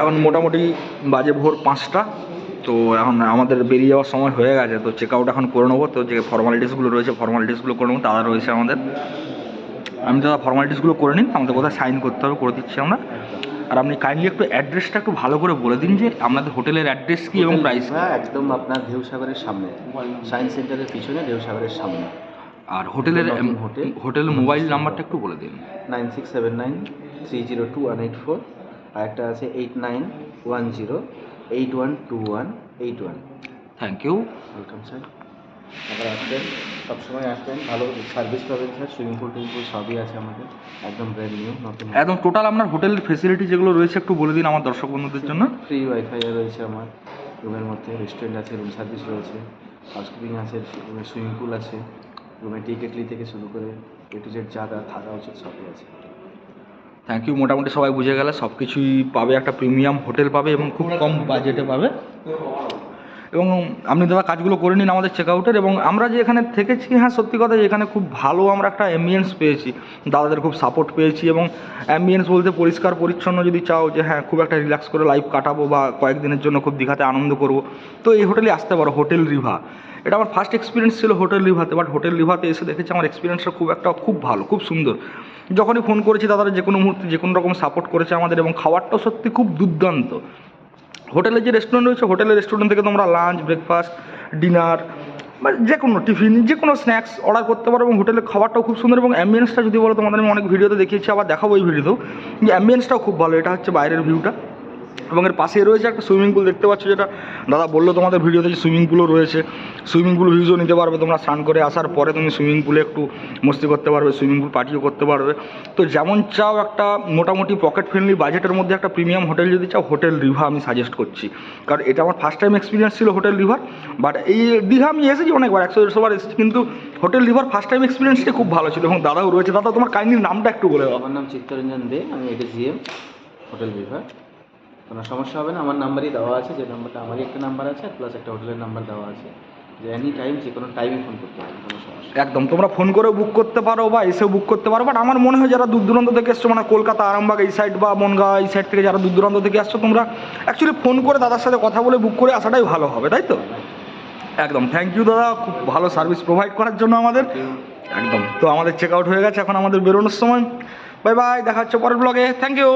এখন মোটামুটি বাজে ভোর পাঁচটা তো এখন আমাদের বেরিয়ে যাওয়ার সময় হয়ে গেছে তো চেক আউট এখন করে নেব তো যে ফর্মালিটিসগুলো রয়েছে ফর্মালিটিসগুলো করে নেব তারা রয়েছে আমাদের। আমি দাদা ফর্মালিটিসগুলো করে নিন আমাদের কোথায় সাইন করতে হবে করে দিচ্ছি আমরা। আর আপনি কাইন্ডলি একটু অ্যাড্রেসটা একটু ভালো করে বলে দিন যে আপনাদের হোটেলের অ্যাড্রেস কি এবং প্রাইস হ্যাঁ একদম আপনার ঢেউসাগরের সামনে। সায়েন্স সেন্টারের পিছনে ঢেউসাগরের সামনে। আর হোটেলের হোটেল। হোটেলের মোবাইল নাম্বারটা একটু বলে দিন। Nine six seven nine three zero two one eight four আর একটা আছে eight nine one zero eight one two one eight one thank you welcome sir আবার আসবেন। সবসময় আসবেন। ভালো সার্ভিস পাবেন স্যার সুইমিং পুল টুইমিং পুল সবই আছে আমাদের। একদম ব্র্যান্ড নিউ নতুন। একদম টোটাল আপনার হোটেলের ফেসিলিটি যেগুলো রয়েছে একটু বলে দিন আমার দর্শক বন্ধুদের জন্য। ফ্রি ওয়াইফাই রয়েছে আমার। রুমের মধ্যে রেস্টুরেন্ট আছে রুম সার্ভিস রয়েছে। হাউসকিপিং আছে রুমে সুইমিং পুল আছে। রুমে টি কেটলি থেকে শুরু করে এ টু জেড যা যা থাকা উচিত সবই আছে। থ্যাংক ইউ মোটামুটি সবাই বুঝে গেলে সব কিছুই পাবে, একটা প্রিমিয়াম হোটেল পাবে এবং খুব কম বাজেটে পাবে। এবং আপনি দাদা কাজগুলো করে নিন আমাদের চেক আউটের এবং আমরা যে এখানে থেকেছি হ্যাঁ সত্যি কথা এখানে খুব ভালো আমরা একটা অ্যাম্বিয়েন্স পেয়েছি। দাদাদের খুব সাপোর্ট পেয়েছি এবং অ্যাম্বিয়েন্স বলতে পরিষ্কার, পরিচ্ছন্ন যদি চাও যে হ্যাঁ খুব একটা রিল্যাক্স করে লাইফ কাটাবো বা কয়েকদিনের জন্য খুব দীঘাতে আনন্দ করব। তো এই হোটেলে আসতে পারো হোটেল রিভা এটা আমার ফার্স্ট এক্সপিরিয়েন্স ছিল হোটেল রিভাতে বাট হোটেল রিভাতে এসে দেখেছি আমার এক্সপিরিয়েন্সটা খুব একটা, খুব ভালো, খুব সুন্দর। যখনই ফোন করেছি দাদারা যে কোনো মুহূর্তে যে কোনো রকম সাপোর্ট করেছে আমাদের এবং খাবারটাও সত্যি খুব দুর্দান্ত। হোটেলের যে রেস্টুরেন্ট রয়েছে, হোটেলের রেস্টুরেন্ট থেকে তোমরা লাঞ্চ ব্রেকফাস্ট ডিনার বা যে কোনো টিফিন যে কোনো স্ন্যাক্স অর্ডার করতে পারো এবং হোটেলের খাবারটাও খুব সুন্দর এবং অ্যাম্বিয়েন্সটা যদি বলো তোমাদের আমি অনেক ভিডিওতে দেখিয়েছি, আবার দেখাবো এই ভিডিওতেও যে অ্যাম্বিয়েন্সটাও খুব ভালো, এটা হচ্ছে বাইরের ভিউটা এবং এর পাশে রয়েছে একটা সুইমিং পুল, দেখতে পাচ্ছ যেটা দাদা বলল তোমাদের ভিডিওতে যে সুইমিং পুলও রয়েছে। সুইমিং পুল ভিউজও নিতে পারবে তোমরা, স্নান করে আসার পরে তুমি সুইমিং পুলে একটু মস্তি করতে পারবে, সুইমিং পুল পার্টিও করতে পারবে। তো যেমন চাও একটা মোটামুটি পকেট ফ্রেন্ডলি বাজেটের মধ্যে একটা প্রিমিয়াম হোটেল যদি চাও হোটেল রিভা আমি সাজেস্ট করছি। কারণ এটা আমার ফার্স্ট টাইম এক্সপিরিয়েন্স ছিল হোটেল রিভার বাট এই দীঘা আমি এসেছি অনেকবার, একশো দেড়শো বার এসেছি, কিন্তু হোটেল রিভার ফার্স্ট টাইম এক্সপিরিয়েন্সটা খুব ভালো ছিল এবং দাদাও রয়েছে। দাদা, তোমার কাইন্ডলি নামটা একটু বলে দাও। আমার নাম চিত্তরঞ্জন দে, আমি এটা জিএম হোটেল বিভাগ কোনো সমস্যা হবে না আমার নাম্বারই দেওয়া আছে যে নাম্বারটা আমারই একটা নাম্বার আছে প্লাস একটা হোটেলের নাম্বার দেওয়া আছে। যে এনি টাইম যে কোনো টাইমে ফোন করতে পারেন কোনো সমস্যা একদম তোমরা ফোন করেও বুক করতে পারো বা এসেও বুক করতে পারো বাট আমার মনে হয় যারা দূর দূরান্ত থেকে এসছো মানে কলকাতা আরামবাগ এই সাইড বা বনগাঁ এই সাইড থেকে যারা দূর দূরান্ত থেকে আসছো তোমরা অ্যাকচুয়ালি ফোন করে দাদার সাথে কথা বলে বুক করে আসাটাই ভালো হবে তাই তো? একদম থ্যাংক ইউ দাদা খুব ভালো সার্ভিস প্রোভাইড করার জন্য আমাদের। একদম তো আমাদের চেক আউট হয়ে গেছে এখন আমাদের বেরোনোর সময়। বাই বাই দেখা হচ্ছে পরের ব্লগে থ্যাংক ইউ